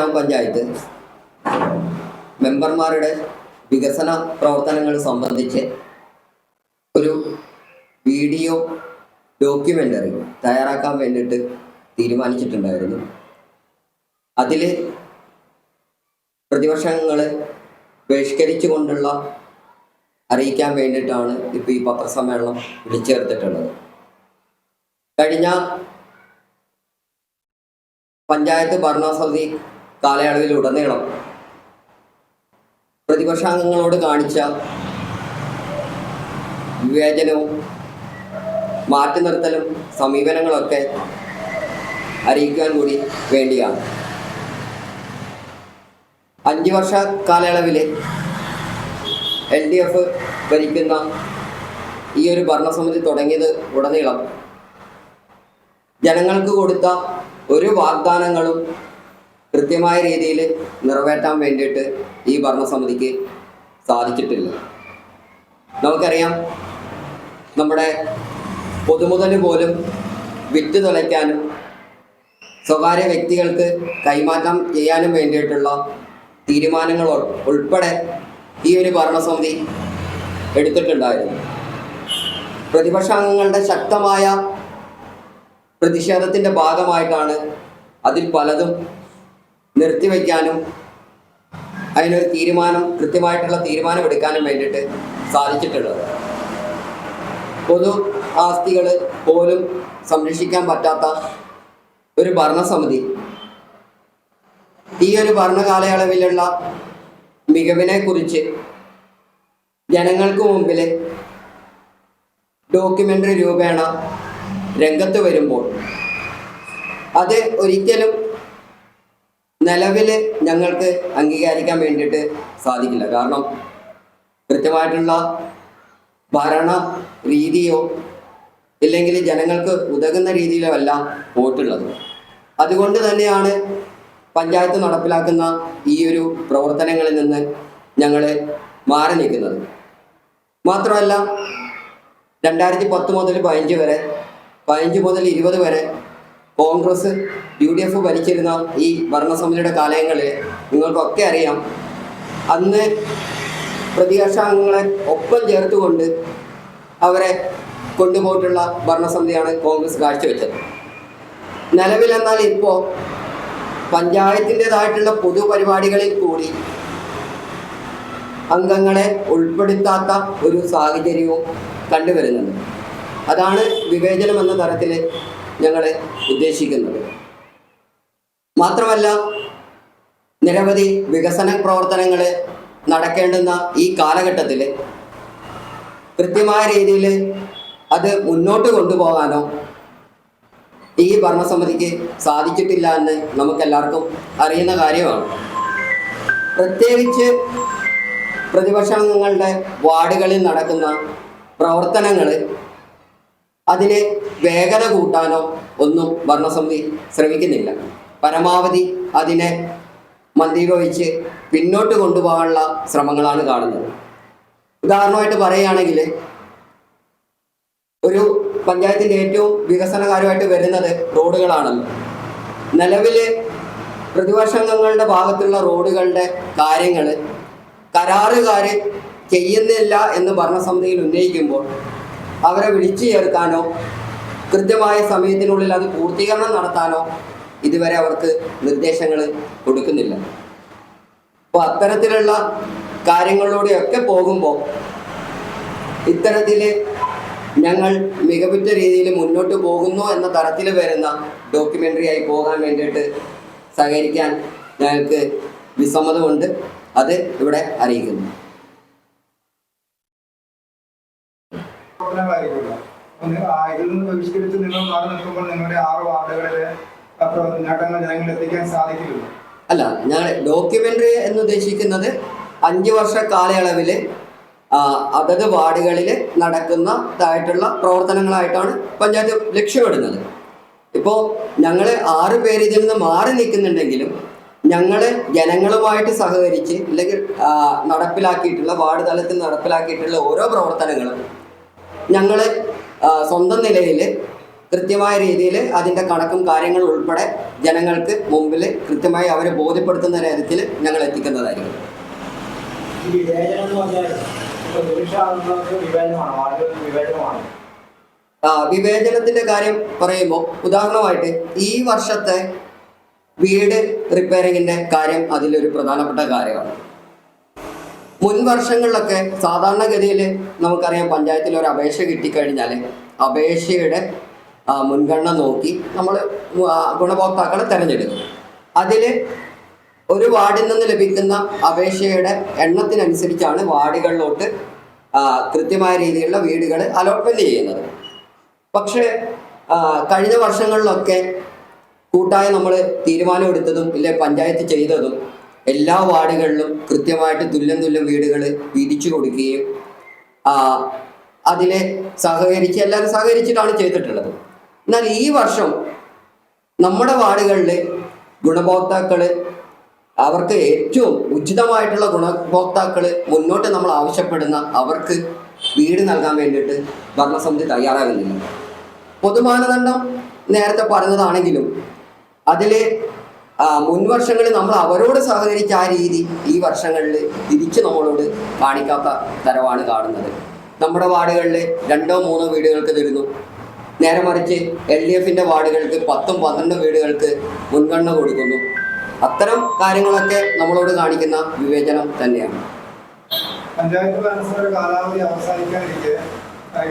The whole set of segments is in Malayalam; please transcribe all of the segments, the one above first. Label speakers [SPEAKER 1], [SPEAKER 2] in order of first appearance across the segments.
[SPEAKER 1] ഗ്രാമപഞ്ചായത്ത് മെമ്പർമാരുടെ വികസന പ്രവർത്തനങ്ങൾ സംബന്ധിച്ച് ഒരു വീഡിയോ ഡോക്യുമെന്ററി തയ്യാറാക്കാൻ വേണ്ടിയിട്ട് തീരുമാനിച്ചിട്ടുണ്ടായിരുന്നു. അതിൽ പ്രതിപക്ഷങ്ങളെ ബഹിഷ്കരിച്ചുകൊണ്ടുള്ള അറിയിക്കാൻ വേണ്ടിയിട്ടാണ് ഇപ്പോൾ ഈ പത്രസമ്മേളനം വിളിച്ചേർത്തിട്ടുള്ളത്. കഴിഞ്ഞ പഞ്ചായത്ത് ഭരണസമിതി കാലയളവിലുടനീളം പ്രതിപക്ഷാംഗങ്ങളോട് കാണിച്ച വിവേചനവും മാറ്റി നിർത്തലും സമീപനങ്ങളൊക്കെ അറിയിക്കാൻ കൂടി വേണ്ടിയാണ്. അഞ്ച് വർഷ കാലയളവിൽ എൽ ഡി എഫ് ഭരിക്കുന്ന ഈ ഒരു ഭരണസമിതി തുടങ്ങിയത് ഉടനീളം ജനങ്ങൾക്ക് കൊടുത്ത ഒരു വാഗ്ദാനങ്ങളും കൃത്യമായ രീതിയിൽ നിറവേറ്റാൻ വേണ്ടിയിട്ട് ഈ ഭരണസമിതിക്ക് സാധിച്ചിട്ടില്ല. നമുക്കറിയാം നമ്മുടെ പൊതുമുതൽ പോലും വിറ്റ് തുലയ്ക്കാനും സ്വകാര്യ വ്യക്തികൾക്ക് കൈമാറ്റം ചെയ്യാനും വേണ്ടിയിട്ടുള്ള തീരുമാനങ്ങൾ ഉൾപ്പെടെ ഈ ഒരു ഭരണസമിതി എടുത്തിട്ടുണ്ടായിരുന്നു. പ്രതിപക്ഷാംഗങ്ങളുടെ ശക്തമായ പ്രതിഷേധത്തിന്റെ ഭാഗമായിട്ടാണ് അതിൽ പലതും നിർത്തിവെക്കാനും അതിനൊരു തീരുമാനം കൃത്യമായിട്ടുള്ള തീരുമാനം എടുക്കാനും വേണ്ടിയിട്ട് സാധിച്ചിട്ടുള്ളത്. പൊതു ആസ്തികൾ പോലും സംരക്ഷിക്കാൻ പറ്റാത്ത ഒരു ഭരണസമിതി. ഈ ഒരു ഭരണകാലയളവിലുള്ള മികവിനെ കുറിച്ച് ജനങ്ങൾക്ക് മുമ്പിൽ ഡോക്യുമെന്ററി രൂപേണ രംഗത്ത് വരുമ്പോൾ അത് ഒരിക്കലും നിലവിൽ ഞങ്ങൾക്ക് അംഗീകരിക്കാൻ വേണ്ടിയിട്ട് സാധിക്കില്ല. കാരണം കൃത്യമായിട്ടുള്ള ഭരണ രീതിയോ ഇല്ലെങ്കിൽ ജനങ്ങൾക്ക് ഉതകുന്ന രീതിയിലോ അല്ല പോയിട്ടുള്ളത് അതുകൊണ്ട് തന്നെയാണ് പഞ്ചായത്ത് നടപ്പിലാക്കുന്ന ഈ ഒരു പ്രവർത്തനങ്ങളിൽ നിന്ന് ഞങ്ങൾ മാറി നിൽക്കുന്നത്. മാത്രമല്ല രണ്ടായിരത്തി പത്ത് മുതൽ പതിനഞ്ച് വരെ പതിനഞ്ച് മുതൽ ഇരുപത് വരെ കോൺഗ്രസ് യു ഡി എഫ് ഭരിച്ചിരുന്ന ഈ ഭരണസമിതിയുടെ കാലയങ്ങളിൽ നിങ്ങൾക്കൊക്കെ അറിയാം അന്ന് പ്രതിപക്ഷാംഗങ്ങളെ ഒപ്പം ചേർത്തുകൊണ്ട് അവരെ കൊണ്ടുപോയിട്ടുള്ള ഭരണസമിതിയാണ് കോൺഗ്രസ് കാഴ്ചവെച്ചത്. നിലവിലെന്നാൽ ഇപ്പോൾ പഞ്ചായത്തിന്റെതായിട്ടുള്ള പൊതുപരിപാടികളിൽ കൂടി അംഗങ്ങളെ ഉൾപ്പെടുത്താത്ത ഒരു സാഹചര്യവും കണ്ടുവരുന്നുണ്ട്. അതാണ് വിവേചനം എന്ന തരത്തിൽ ഞങ്ങൾ ഉദ്ദേശിക്കുന്നത്. മാത്രമല്ല നിരവധി വികസന പ്രവർത്തനങ്ങൾ നടക്കേണ്ടുന്ന ഈ കാലഘട്ടത്തിൽ കൃത്യമായ രീതിയിൽ അത് മുന്നോട്ട് കൊണ്ടുപോകാനോ ഈ ഭരണസമിതിക്ക് സാധിച്ചിട്ടില്ല എന്ന് നമുക്കെല്ലാവർക്കും അറിയുന്ന കാര്യമാണ്. പ്രത്യേകിച്ച് പ്രതിപക്ഷങ്ങളുടെ വാർഡുകളിൽ നടക്കുന്ന പ്രവർത്തനങ്ങൾ അതിന് വേഗത കൂട്ടാനോ ഒന്നും ഭരണസമിതി ശ്രമിക്കുന്നില്ല. പരമാവധി അതിനെ മന്ദീഭവിച്ച് പിന്നോട്ട് കൊണ്ടുപോകാനുള്ള ശ്രമങ്ങളാണ് കാണുന്നത്. ഉദാഹരണമായിട്ട് പറയുകയാണെങ്കിൽ ഒരു പഞ്ചായത്തിന്റെ ഏറ്റവും വികസനകാരമായിട്ട് വരുന്നത് റോഡുകളാണല്ലോ. നിലവിൽ പ്രതിപക്ഷങ്ങളുടെ ഭാഗത്തുള്ള റോഡുകളുടെ കാര്യങ്ങൾ കരാറുകാർ ചെയ്യുന്നില്ല എന്ന് ഭരണസമിതിയിൽ ഉന്നയിക്കുമ്പോൾ അവരെ വിളിച്ചു ചേർക്കാനോ കൃത്യമായ സമയത്തിനുള്ളിൽ അത് പൂർത്തീകരണം നടത്താനോ ഇതുവരെ അവർക്ക് നിർദ്ദേശങ്ങൾ കൊടുക്കുന്നില്ല. അപ്പോൾ അത്തരത്തിലുള്ള കാര്യങ്ങളിലൂടെയൊക്കെ പോകുമ്പോൾ ഇത്തരത്തിൽ ഞങ്ങൾ മികവുറ്റ രീതിയിൽ മുന്നോട്ട് പോകുന്നു എന്ന തരത്തിൽ വരുന്ന ഡോക്യുമെന്ററി ആയി പോകാൻ വേണ്ടിയിട്ട് സഹകരിക്കാൻ ഞങ്ങൾക്ക് വിസമ്മതമുണ്ട്. അത് ഇവിടെ അറിയിക്കുന്നു
[SPEAKER 2] പ്രവർത്തനങ്ങളായിരിക്കുമല്ലോ. അപ്പോൾ നിങ്ങൾ ആ ഇതിൽ നിന്ന് ബഹിഷ്കരിച്ച് നിങ്ങൾ മാറി നിൽക്കുമ്പോൾ നിങ്ങളുടെ ആറ് വാർഡുകളിലെ നേട്ടങ്ങൾ ജനങ്ങളിൽ എത്തിക്കാൻ സാധിക്കില്ല
[SPEAKER 1] അല്ല ഞാൻ ഡോക്യുമെന്ററി എന്ന് ഉദ്ദേശിക്കുന്നത് അഞ്ച് വർഷ കാലയളവിൽ അതത് വാർഡുകളിൽ നടക്കുന്നതായിട്ടുള്ള പ്രവർത്തനങ്ങളായിട്ടാണ് പഞ്ചായത്ത് ലക്ഷ്യമിടുന്നത്. ഇപ്പോൾ ഞങ്ങൾ ആറ് പേര് ഇതിൽ നിന്ന് മാറി നിൽക്കുന്നുണ്ടെങ്കിലും ഞങ്ങൾ ജനങ്ങളുമായിട്ട് സഹകരിച്ച് അല്ലെങ്കിൽ നടപ്പിലാക്കിയിട്ടുള്ള വാർഡ് തലത്തിൽ നടപ്പിലാക്കിയിട്ടുള്ള ഓരോ പ്രവർത്തനങ്ങളും ഞങ്ങൾ സ്വന്തം നിലയിൽ കൃത്യമായ രീതിയിൽ അതിന്റെ കണക്കും കാര്യങ്ങളും ഉൾപ്പെടെ ജനങ്ങൾക്ക് മുമ്പിൽ കൃത്യമായി അവരെ ബോധ്യപ്പെടുത്തുന്ന രീതിയിൽ ഞങ്ങൾ എത്തിക്കുന്നതായിരിക്കും. വിവേചനത്തിന്റെ കാര്യം പറയുമ്പോൾ ഉദാഹരണമായിട്ട് ഈ വർഷത്തെ വീട് റിപ്പയറിങ്ങിന്റെ കാര്യം അതിലൊരു പ്രധാനപ്പെട്ട കാര്യമാണ്. മുൻ വർഷങ്ങളിലൊക്കെ സാധാരണഗതിയിൽ നമുക്കറിയാം പഞ്ചായത്തിൽ ഒരു അപേക്ഷ കിട്ടിക്കഴിഞ്ഞാൽ അപേക്ഷയുടെ മുൻഗണന നോക്കി നമ്മൾ ഗുണഭോക്താക്കളെ തിരഞ്ഞെടുക്കും അതിൽ ഒരു വാർഡിൽ നിന്ന് ലഭിക്കുന്ന അപേക്ഷയുടെ എണ്ണത്തിനനുസരിച്ചാണ് വാർഡുകളിലോട്ട് കൃത്യമായ രീതിയിലുള്ള വീടുകൾ അലോട്ട്മെന്റ് ചെയ്യുന്നത്. പക്ഷേ കഴിഞ്ഞ വർഷങ്ങളിലൊക്കെ കൂട്ടായ നമ്മൾ തീരുമാനമെടുത്തതും ഇല്ലെ പഞ്ചായത്ത് ചെയ്തതും എല്ലാ വാർഡുകളിലും കൃത്യമായിട്ട് തുല്യം തുല്യം വീടുകൾ വീതിച്ചു കൊടുക്കുകയും അതിലെ സഹകരിച്ച് എല്ലാവരും സഹകരിച്ചിട്ടാണ് ചെയ്തിട്ടുള്ളത്. എന്നാൽ ഈ വർഷം നമ്മുടെ വാർഡുകളിൽ ഗുണഭോക്താക്കൾ അവർക്ക് ഏറ്റവും ഉചിതമായിട്ടുള്ള ഗുണഭോക്താക്കൾ മുന്നോട്ട് നമ്മൾ ആവശ്യപ്പെടുന്ന അവർക്ക് വീട് നൽകാൻ വേണ്ടിയിട്ട് ഭരണസമിതി തയ്യാറാകുന്നില്ല. പൊതുമാനദണ്ഡം നേരത്തെ പറഞ്ഞതാണെങ്കിലും അതിലെ മുൻവർഷങ്ങളിൽ നമ്മൾ അവരോട് സഹകരിച്ച ആ രീതി ഈ വർഷങ്ങളിൽ തിരിച്ച് നമ്മളോട് കാണിക്കാത്ത തരമാണ് കാണുന്നത്. നമ്മുടെ വാർഡുകളിൽ രണ്ടോ മൂന്നോ വീടുകൾക്ക് തരുന്നു. നേരെ മറിച്ച് എൽ ഡി എഫിന്റെ വാർഡുകൾക്ക് പത്തും പന്ത്രണ്ടും വീടുകൾക്ക് മുൻഗണന കൊടുക്കുന്നു. അത്തരം കാര്യങ്ങളൊക്കെ നമ്മളോട് കാണിക്കുന്ന വിവേചനം തന്നെയാണ്.
[SPEAKER 2] പഞ്ചായത്ത് ഭരണസമിതിയുടെ കാലാവധി അവസാനിക്കാനിരിക്കെ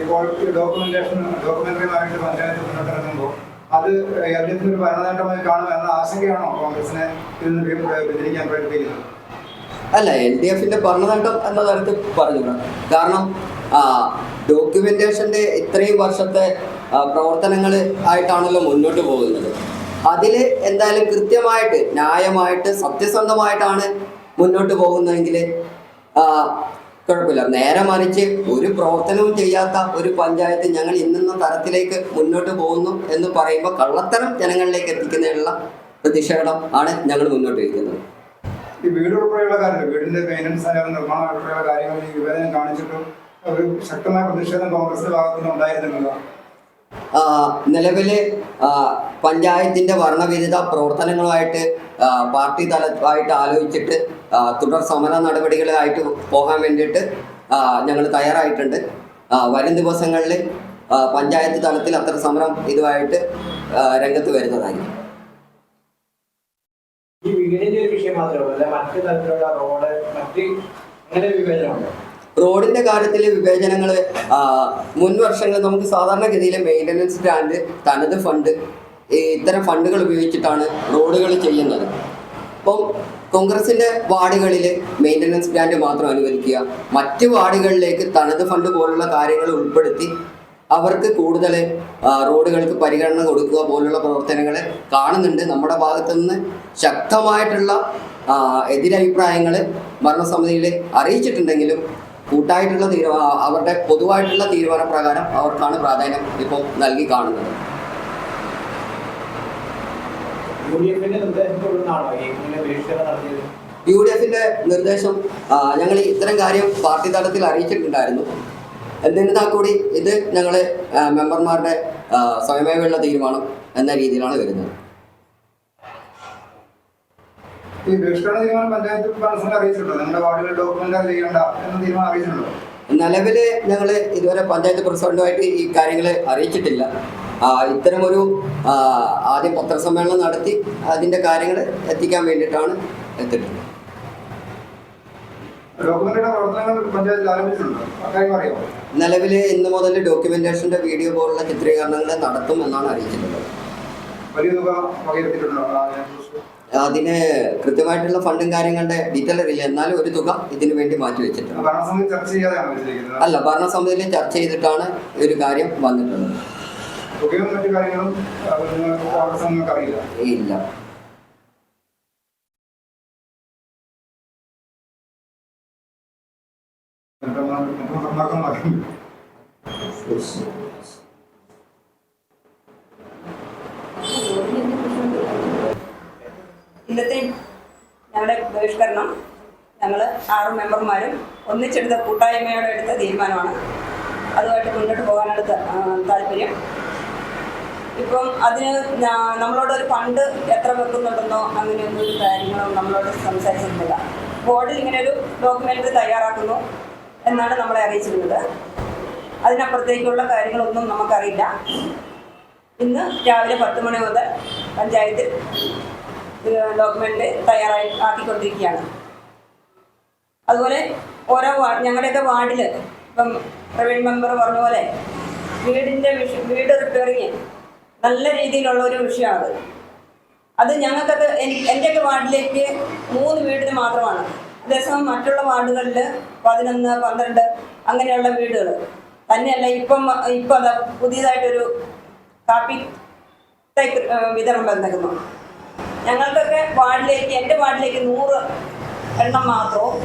[SPEAKER 2] ഇപ്പോൾ ഡോക്യുമെന്റേഷൻ ഡോക്യുമെന്ററിയുമായിട്ട് പഞ്ചായത്ത് മുന്നോട്ടിറങ്ങുമ്പോൾ അത് എൽ ഡി എഫിന് ഒരു ഭരണനേട്ടമായി കാണും എന്ന ആശങ്കയാണോ കോൺഗ്രസിനെ ഇതിൽ നിന്ന് വ്യ- വ്യതിരിക്കാൻ പ്രേരിപ്പിക്കുന്നത്?
[SPEAKER 1] അല്ല എൽ ഡി എഫിന്റെ ഭരണനേട്ടം എന്ന തരത്തിൽ പറഞ്ഞുകൂടാ. കാരണം ഡോക്യുമെന്റേഷന്റെ ഇത്രയും വർഷത്തെ പ്രവർത്തനങ്ങൾ ആയിട്ടാണല്ലോ മുന്നോട്ട് പോകുന്നത്. അതിൽ എന്തായാലും കൃത്യമായിട്ട് ന്യായമായിട്ട് സത്യസന്ധമായിട്ടാണ് മുന്നോട്ട് പോകുന്നതെങ്കിൽ കുഴപ്പമില്ല. നേരെ മറിച്ച് ഒരു പ്രവർത്തനവും ചെയ്യാത്ത ഒരു പഞ്ചായത്ത് ഞങ്ങൾ ഇന്നുന്ന തരത്തിലേക്ക് മുന്നോട്ട് പോകുന്നു എന്ന് പറയുമ്പോൾ കള്ളത്തരം ജനങ്ങളിലേക്ക് എത്തിക്കുന്നതിനുള്ള പ്രതിഷേധം ആണ് ഞങ്ങൾ മുന്നോട്ട് വയ്ക്കുന്നത്.
[SPEAKER 2] ഈ വീട് ഉൾപ്പെടെയുള്ള കാര്യങ്ങൾ വീടിന്റെ മെയിനൻസ് നിർമ്മാണം ഉൾപ്പെടെയുള്ള കാണിച്ചിട്ടും ഒരു ശക്തമായ പ്രതിഷേധം കോൺഗ്രസിന്റെ ഭാഗത്തു നിന്ന് ഉണ്ടായിരുന്നില്ല
[SPEAKER 1] പഞ്ചായത്തിന്റെ വർണവിരുദ്ധ പ്രവർത്തനങ്ങളുമായിട്ട് പാർട്ടി തലമായിട്ട് ആലോചിച്ചിട്ട് തുടർ സമര നടപടികളായിട്ട് പോകാൻ വേണ്ടിയിട്ട് ഞങ്ങൾ തയ്യാറായിട്ടുണ്ട്. വരും ദിവസങ്ങളിൽ പഞ്ചായത്ത് തലത്തിൽ അത്ര സമരം ഇതുമായിട്ട് രംഗത്ത് വരുന്നതായിരിക്കും.
[SPEAKER 3] ഈ ഒരു വിഷയം മാത്രമല്ല മറ്റു തരത്തിലുള്ള റോഡ് മറ്റ് അങ്ങനെ വിവേചനമുണ്ട്
[SPEAKER 1] റോഡിന്റെ കാര്യത്തിൽ വിവേചനങ്ങൾ മുൻ വർഷങ്ങളിൽ നമുക്ക് സാധാരണഗതിയിൽ മെയിന്റനൻസ് സ്റ്റാൻഡ് തനത് ഫണ്ട് ഇത്തരം ഫണ്ടുകൾ ഉപയോഗിച്ചിട്ടാണ് റോഡുകൾ ചെയ്യുന്നത്. അപ്പം കോൺഗ്രസിന്റെ വാർഡുകളിൽ മെയിന്റനൻസ് സ്റ്റാൻഡ് മാത്രം അനുവദിക്കുക. മറ്റ് വാർഡുകളിലേക്ക് തനത് ഫണ്ട് പോലുള്ള കാര്യങ്ങൾ ഉൾപ്പെടുത്തി അവർക്ക് കൂടുതൽ റോഡുകൾക്ക് പരിഗണന കൊടുക്കുക പോലുള്ള പ്രവർത്തനങ്ങൾ കാണുന്നുണ്ട്. നമ്മുടെ ഭാഗത്തു നിന്ന് ശക്തമായിട്ടുള്ള എതിരഭിപ്രായങ്ങൾ ഭരണസമിതിയിൽ അറിയിച്ചിട്ടുണ്ടെങ്കിലും കൂട്ടായിട്ടുള്ള തീരു അവരുടെ പൊതുവായിട്ടുള്ള തീരുമാന പ്രകാരം അവർക്കാണ് പ്രാധാന്യം ഇപ്പോൾ നൽകി കാണുന്നത്.
[SPEAKER 3] യു ഡി എഫിന്റെ
[SPEAKER 1] നിർദ്ദേശം ഞങ്ങൾ ഇത്തരം കാര്യം പാർട്ടി തലത്തിൽ അറിയിച്ചിട്ടുണ്ടായിരുന്നു. എന്നിരുന്നാൽ കൂടി ഇത് ഞങ്ങൾ മെമ്പർമാരുടെ സ്വയമേവയുള്ള തീരുമാനം എന്ന രീതിയിലാണ് വരുന്നത്.
[SPEAKER 2] ഈ ബഹിഷ്കരണ തീരുമാനം പഞ്ചായത്ത് ഭരണസമിതി അറിയിച്ചിട്ടുണ്ടോ. നിങ്ങളുടെ വാർഡുകൾ ഡോക്യുമെന്റ് ചെയ്യേണ്ട എന്ന തീരുമാനം അറിയിച്ചിട്ടുണ്ടോ.
[SPEAKER 1] നിലവിൽ ഞങ്ങൾ ഇതുവരെ പഞ്ചായത്ത് പ്രസിഡന്റുമായിട്ട് ഈ കാര്യങ്ങൾ അറിയിച്ചിട്ടില്ല. ഇത്തരമൊരു ആദ്യ പത്രസമ്മേളനം നടത്തി അതിന്റെ കാര്യങ്ങൾ എത്തിക്കാൻ വേണ്ടിയിട്ടാണ് എത്തിയിട്ടുള്ളത്. നിലവിൽ ഇന്ന് മുതൽ ഡോക്യുമെന്റേഷന്റെ വീഡിയോ പോലുള്ള ചിത്രീകരണങ്ങൾ നടത്തും എന്നാണ് അറിയിച്ചിട്ടുള്ളത്.
[SPEAKER 2] വലിയ തുക?
[SPEAKER 1] അതിന് കൃത്യമായിട്ടുള്ള ഫണ്ടും കാര്യങ്ങളുടെ ഡീറ്റെയിൽ അറിയില്ല എന്നാലും ഒരു തുക ഇതിനു വേണ്ടി മാറ്റി വെച്ചിട്ടുണ്ട് അല്ല ഭരണസമിതിയിൽ ചർച്ച ചെയ്തിട്ടാണ് ഒരു കാര്യം വന്നിട്ടുള്ളത്
[SPEAKER 2] ഇല്ല മറ്റു കാര്യങ്ങളും
[SPEAKER 4] ഇന്നത്തെ ഞങ്ങളുടെ ബഹിഷ്കരണം ഞങ്ങൾ ആറ് മെമ്പർമാരും ഒന്നിച്ചെടുത്ത കൂട്ടായ്മയോടെ എടുത്ത തീരുമാനമാണ്. അതുമായിട്ട് മുന്നോട്ട് പോകാനാണ് താല്പര്യം. ഇപ്പം അതിന് നമ്മളോട് ഒരു ഫണ്ട് എത്ര വെക്കുന്നുണ്ടെന്നോ അങ്ങനെയൊന്നും ഒരു കാര്യങ്ങളും നമ്മളോട് സംസാരിച്ചിരുന്നില്ല ബോർഡിൽ ഇങ്ങനെ ഒരു ഡോക്യുമെന്ററി തയ്യാറാക്കുന്നു എന്നാണ് നമ്മളെ അറിയിച്ചിരുന്നത്. അതിനപ്പുറത്തേക്കുള്ള കാര്യങ്ങളൊന്നും നമുക്കറിയില്ല. ഇന്ന് രാവിലെ പത്ത് മണി മുതൽ പഞ്ചായത്തിൽ ഡോക്യുമെന്റ് തയ്യാറായി ആക്കിക്കൊണ്ടിരിക്കുകയാണ്. അതുപോലെ ഓരോ വാർഡ് ഞങ്ങളുടെയൊക്കെ വാർഡിൽ ഇപ്പം പ്രവീൺ മെമ്പർ പറഞ്ഞ പോലെ വീടിന്റെ വീട് റിപ്പയറിങ് നല്ല രീതിയിലുള്ള ഒരു വിഷയമാണ്. അത് ഞങ്ങൾക്കത് എനിക്ക് എന്റെയൊക്കെ വാർഡിലേക്ക് മൂന്ന് വീടിന് മാത്രമാണ്. അതേസമയം മറ്റുള്ള വാർഡുകളിൽ പതിനൊന്ന് പന്ത്രണ്ട് അങ്ങനെയുള്ള വീടുകൾ തന്നെയല്ല ഇപ്പം ഇപ്പം അതാ പുതിയതായിട്ടൊരു കാപ്പി വിതരണം വന്നിരിക്കുന്നു ഞങ്ങൾക്കൊക്കെ വാർഡിലേക്ക് എന്റെ വാർഡിലേക്ക് നൂറ് എണ്ണം മാത്രവും.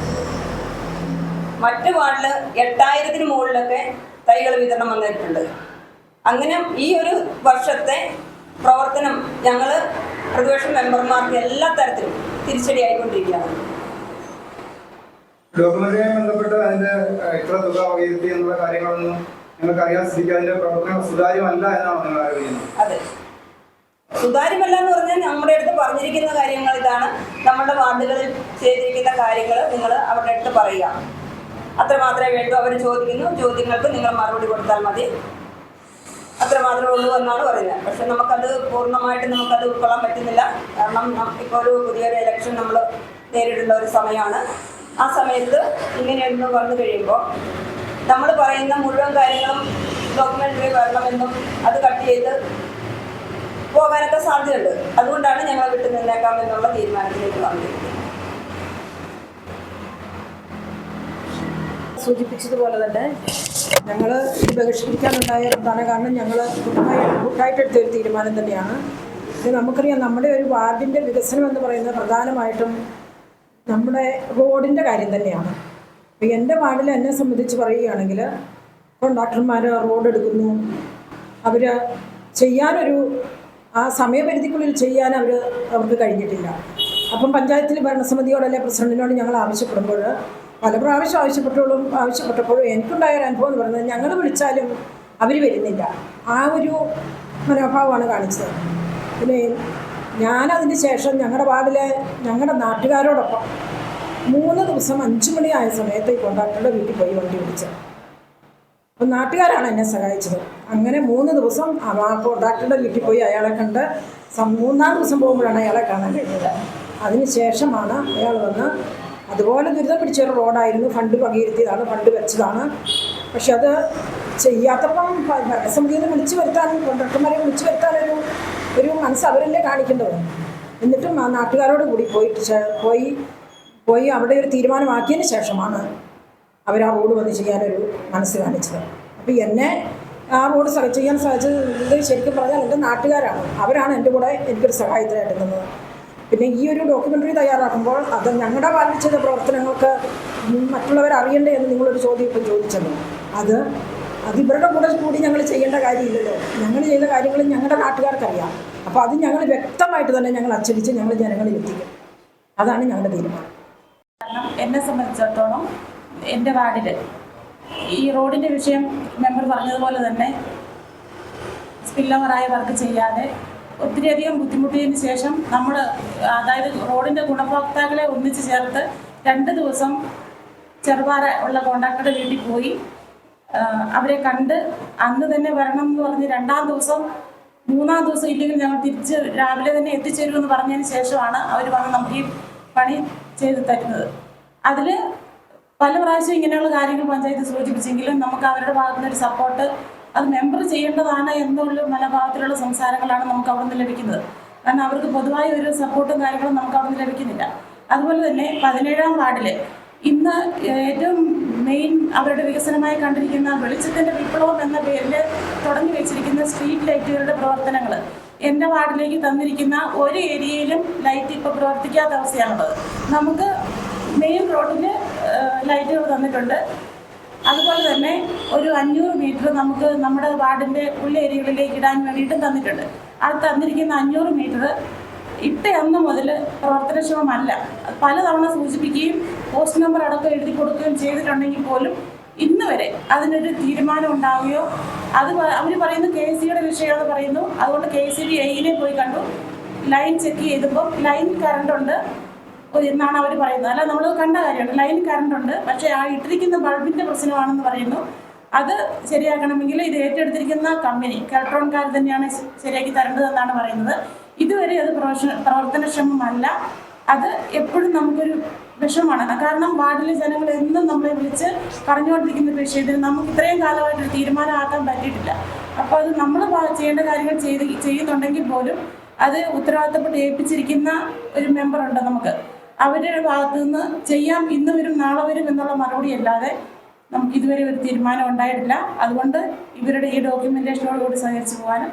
[SPEAKER 4] മറ്റു വാർഡിൽ എട്ടായിരത്തിന് മുകളിലൊക്കെ തൈകൾ വിതരണം വന്നിട്ടുണ്ട്. അങ്ങനെ ഈ ഒരു വർഷത്തെ പ്രവർത്തനം ഞങ്ങൾ പ്രതിപക്ഷ മെമ്പർമാർക്ക് എല്ലാ തരത്തിലും തിരിച്ചടിയായിക്കൊണ്ടിരിക്കുകയാണ്.
[SPEAKER 2] ഡോക്യുമെന്ററിയുമായി ബന്ധപ്പെട്ട് അതിന്റെ ഇത്ര തുക വകയിരുത്തി എന്നുള്ള കാര്യങ്ങളൊന്നും നിങ്ങൾക്ക് അറിയാൻ സ്ഥിതിക്ക് അതിന്റെ പ്രവർത്തനം സുതാര്യമല്ല എന്നാണ് നിങ്ങൾ
[SPEAKER 4] അതെ. സുതാര്യമല്ല എന്ന് പറഞ്ഞാൽ നമ്മുടെ അടുത്ത് പറഞ്ഞിരിക്കുന്ന കാര്യങ്ങൾ ഇതാണ്. നമ്മുടെ വാർഡുകളിൽ ചെയ്തിരിക്കുന്ന കാര്യങ്ങൾ നിങ്ങൾ അവരുടെ അടുത്ത് പറയുക. അത്ര മാത്രമേ വേണ്ടൂ. അവർ ചോദിക്കുന്നു. ചോദ്യങ്ങൾക്ക് നിങ്ങൾ മറുപടി കൊടുത്താൽ മതി. അത്ര മാത്രമേ ഉള്ളൂ എന്നാണ് പറയുന്നത്. പക്ഷെ നമുക്കത് പൂർണമായിട്ട് നമുക്കത് ഉൾക്കൊള്ളാൻ പറ്റുന്നില്ല. കാരണം ഇപ്പോൾ ഒരു പുതിയൊരു ഇലക്ഷൻ നമ്മൾ നേരിടുന്ന ഒരു സമയമാണ്. ആ സമയത്ത് ഇങ്ങനെയൊന്ന് വന്നു കഴിയുമ്പോൾ നമ്മൾ പറയുന്ന മുഴുവൻ കാര്യങ്ങളും ഡോക്യുമെന്ററി വരണമെന്നും അത് കട്ട് ചെയ്ത് പോകാനൊക്കെ സാധ്യതയുണ്ട്. അതുകൊണ്ടാണ് ഞങ്ങൾ വിട്ടു നിന്നേക്കാം എന്നുള്ള തീരുമാനത്തിലേക്ക് വന്നിരിക്കുന്നത്.
[SPEAKER 5] സൂചിപ്പിച്ചതുപോലെ തന്നെ ഞങ്ങൾ ഇത് ബഹിഷ്കരിക്കാനുണ്ടായ പ്രധാന കാരണം ഞങ്ങൾ കൂട്ടായി കൂട്ടായിട്ടെടുത്ത ഒരു തീരുമാനം തന്നെയാണ്. ഇത് നമുക്കറിയാം നമ്മുടെ ഒരു വാർഡിന്റെ വികസനം എന്ന് പറയുന്നത് പ്രധാനമായിട്ടും നമ്മുടെ റോഡിന്റെ കാര്യം തന്നെയാണ്. അപ്പോൾ എന്റെ വാർഡിൽ എന്നെ സംബന്ധിച്ച് പറയുകയാണെങ്കിൽ കോൺട്രാക്ടർമാർ റോഡ് എടുക്കുന്നു. അവർ ചെയ്യാനൊരു ആ സമയപരിധിക്കുള്ളിൽ ചെയ്യാൻ അവർ അവർക്ക് കഴിഞ്ഞിട്ടില്ല. അപ്പം പഞ്ചായത്തിൽ ഭരണസമിതിയോട് അല്ലെ പ്രസിഡന്റിനോട് ഞങ്ങൾ ആവശ്യപ്പെടുമ്പോൾ പല പ്രാവശ്യം ആവശ്യപ്പെട്ടോളും ആവശ്യപ്പെട്ടപ്പോഴും എനിക്കുണ്ടായ ഒരു അനുഭവം എന്ന് പറയുന്നത് ഞങ്ങൾ വിളിച്ചാലും അവർ വരുന്നില്ല. ആ ഒരു മനോഭാവമാണ് കാണിച്ചത്. പിന്നെ ഞാനതിന് ശേഷം ഞങ്ങളുടെ വാർഡിലെ ഞങ്ങളുടെ നാട്ടുകാരോടൊപ്പം മൂന്ന് ദിവസം അഞ്ചു മണിയായ സമയത്ത് ഈ കോൺട്രാക്ടറുടെ വീട്ടിൽ പോയി വണ്ടി വിളിച്ചത് അപ്പം നാട്ടുകാരാണ് എന്നെ സഹായിച്ചത്. അങ്ങനെ മൂന്ന് ദിവസം കോൺട്രാക്ടറുടെ വീട്ടിൽ പോയി അയാളെ കണ്ട് മൂന്നാം ദിവസം പോകുമ്പോഴാണ് അയാളെ കാണാൻ കഴിഞ്ഞത്. അതിന് ശേഷമാണ് അയാൾ വന്ന് അതുപോലെ ദുരിതം പിടിച്ചൊരു റോഡായിരുന്നു ഫണ്ട് വകയിരുത്തിയതാണ് ഫണ്ട് വെച്ചതാണ്. പക്ഷെ അത് ചെയ്യാത്തപ്പം ഭരണസമിതിയിൽ നിന്ന് വിളിച്ചു വരുത്താൻ കോൺട്രാക്ടർമാരെ വിളിച്ചു വരുത്താനൊരു ഒരു മനസ്സ് അവരല്ലേ കാണിക്കേണ്ടത്? എന്നിട്ടും ആ നാട്ടുകാരോട് കൂടി പോയിട്ട് പോയി പോയി അവിടെ ഒരു തീരുമാനമാക്കിയതിന് ശേഷമാണ് അവർ ആ റോഡ് വന്ന് ചെയ്യാനൊരു മനസ്സ് കാണിച്ചത്. അപ്പോൾ എന്നെ ആ റോഡ് സഹ ചെയ്യാൻ സാധിച്ചത് ശരിക്കും പറഞ്ഞാൽ എന്റെ നാട്ടുകാരാണ്. അവരാണ് എന്റെ കൂടെ എനിക്കൊരു സഹായത്തിനായിട്ട് നിന്നത്. പിന്നെ ഈ ഒരു ഡോക്യുമെന്ററി തയ്യാറാക്കുമ്പോൾ അത് ഞങ്ങളുടെ വാർഡിൽ ചെയ്ത പ്രവർത്തനങ്ങൾക്ക് മറ്റുള്ളവർ അറിയണ്ടേ എന്ന് നിങ്ങളൊരു ചോദ്യം ഇപ്പം ചോദിച്ചത്. അത് അത് ഇവരുടെ കൂടെ കൂടി ഞങ്ങൾ ചെയ്യേണ്ട കാര്യമില്ലല്ലോ. ഞങ്ങൾ ചെയ്ത കാര്യങ്ങൾ ഞങ്ങളുടെ നാട്ടുകാർക്കറിയാം. അപ്പോൾ അത് ഞങ്ങൾ വ്യക്തമായിട്ട് തന്നെ ഞങ്ങൾ അച്ചടിച്ച് ഞങ്ങൾ ജനങ്ങളിൽ എത്തിക്കും. അതാണ് ഞങ്ങളുടെ തീരുമാനം.
[SPEAKER 6] കാരണം എന്നെ സംബന്ധിച്ചിടത്തോളം എന്റെ വാർഡിൽ ഈ റോഡിന്റെ വിഷയം മെമ്പർ പറഞ്ഞതുപോലെ തന്നെ സ്പില്ലവറായ വർക്ക് ചെയ്യാതെ ഒത്തിരിയധികം ബുദ്ധിമുട്ടിയതിന് ശേഷം നമ്മൾ അതായത് റോഡിന്റെ ഗുണഭോക്താക്കളെ ഒന്നിച്ച് ചേർത്ത് രണ്ട് ദിവസം ചെറുപാറ ഉള്ള കോൺട്രാക്ടറുടെ വീട്ടിൽ പോയി. അവരെ കണ്ട് അന്ന് തന്നെ വരണം എന്ന് പറഞ്ഞ് രണ്ടാം ദിവസം മൂന്നാം ദിവസം ഇല്ലെങ്കിൽ ഞങ്ങൾ തിരിച്ച് രാവിലെ തന്നെ എത്തിച്ചേരുമെന്ന് പറഞ്ഞതിന് ശേഷമാണ് അവർ വന്ന് നമുക്ക് ഈ പണി ചെയ്ത് തരുന്നത്. അതിൽ പല പ്രാവശ്യം ഇങ്ങനെയുള്ള കാര്യങ്ങൾ പഞ്ചായത്ത് സൂചിപ്പിച്ചെങ്കിലും നമുക്ക് അവരുടെ ഭാഗത്തു ഒരു സപ്പോർട്ട് അത് മെമ്പർ ചെയ്യേണ്ടതാണ് എന്നുള്ള മനോഭാവത്തിലുള്ള സംസാരങ്ങളാണ് നമുക്ക് അവിടെ നിന്ന് ലഭിക്കുന്നത്. കാരണം അവർക്ക് പൊതുവായ ഒരു സപ്പോർട്ടും കാര്യങ്ങളും നമുക്ക് അവിടെ നിന്ന് ലഭിക്കുന്നില്ല. അതുപോലെ തന്നെ പതിനേഴാം വാർഡിൽ ഇന്ന് ഏറ്റവും മെയിൻ അവരുടെ വികസനമായി കണ്ടിരിക്കുന്ന വെളിച്ചത്തിന്റെ വിപ്ലവം എന്ന പേരിൽ തുടങ്ങി വെച്ചിരിക്കുന്ന സ്ട്രീറ്റ് ലൈറ്റുകളുടെ പ്രവർത്തനങ്ങൾ എന്റെ വാർഡിലേക്ക് തന്നിരിക്കുന്ന ഒരു ഏരിയയിലും ലൈറ്റ് ഇപ്പോൾ പ്രവർത്തിക്കാത്ത അവസ്ഥയാണുള്ളത്. നമുക്ക് മെയിൻ റോഡിൽ ലൈറ്റുകൾ തന്നിട്ടുണ്ട്. അതുപോലെ തന്നെ ഒരു അഞ്ഞൂറ് മീറ്റർ നമുക്ക് നമ്മുടെ വാർഡിന്റെ ഉള്ളേരിയകളിലേക്ക് ഇടാൻ വേണ്ടിയിട്ടും തന്നിട്ടുണ്ട്. ആ തന്നിരിക്കുന്ന അഞ്ഞൂറ് മീറ്റർ ഇട്ട അന്ന് മുതൽ പ്രവർത്തനക്ഷമമല്ല. പലതവണ സൂചിപ്പിക്കുകയും പോസ്റ്റ് നമ്പർ അടക്കം എഴുതി കൊടുക്കുകയും ചെയ്തിട്ടുണ്ടെങ്കിൽ പോലും ഇന്ന് വരെ അതിനൊരു തീരുമാനം ഉണ്ടാവുകയോ അത് അവർ പറയുന്നു കെ എസ് സിയുടെ വിഷയമാണ് പറയുന്നു. അതുകൊണ്ട് കെ എസ് സി ബി എയിനെ പോയി കണ്ടു. ലൈൻ ചെക്ക് ചെയ്തപ്പോൾ ലൈൻ കറണ്ട് ഉണ്ട്. എന്നാണ് അവർ പറയുന്നത്. അല്ല നമ്മൾ കണ്ട കാര്യമാണ് ലൈൻ കറണ്ട് ഉണ്ട് പക്ഷേ ആ ഇട്ടിരിക്കുന്ന ബൾബിന്റെ പ്രശ്നമാണെന്ന് പറയുന്നു. അത് ശരിയാക്കണമെങ്കിൽ ഇത് ഏറ്റെടുത്തിരിക്കുന്ന കമ്പനി കെൽട്രോൺകാർ തന്നെയാണ് ശരിയാക്കി തരേണ്ടതെന്നാണ് പറയുന്നത്. ഇതുവരെ അത് പ്രവർത്തന പ്രവർത്തനക്ഷമമല്ല. അത് എപ്പോഴും നമുക്കൊരു വിഷമമാണ്. കാരണം വാർഡിലെ ജനങ്ങൾ എന്നും നമ്മളെ വിളിച്ച് പറഞ്ഞുകൊണ്ടിരിക്കുന്ന ഒരു വിഷയത്തിൽ നമുക്ക് ഇത്രയും കാലമായിട്ട് ഒരു തീരുമാനമാക്കാൻ പറ്റിയിട്ടില്ല. അപ്പോൾ അത് നമ്മൾ ചെയ്യേണ്ട കാര്യങ്ങൾ ചെയ്ത് ചെയ്യുന്നുണ്ടെങ്കിൽ പോലും അത് ഉത്തരവാദിത്തപ്പെട്ട് ഏൽപ്പിച്ചിരിക്കുന്ന ഒരു മെമ്പറുണ്ട് നമുക്ക്. അവരുടെ ഭാഗത്തു നിന്ന് ചെയ്യാം ഇന്ന് വരും നാളെ വരും എന്നുള്ള മറുപടി അല്ലാതെ നമുക്ക് ഇതുവരെ ഒരു തീരുമാനം ഉണ്ടായിട്ടില്ല. അതുകൊണ്ട് ഇവരുടെ ഈ ഡോക്യുമെന്റേഷനോട് കൂടി സഹകരിച്ചു പോകാനും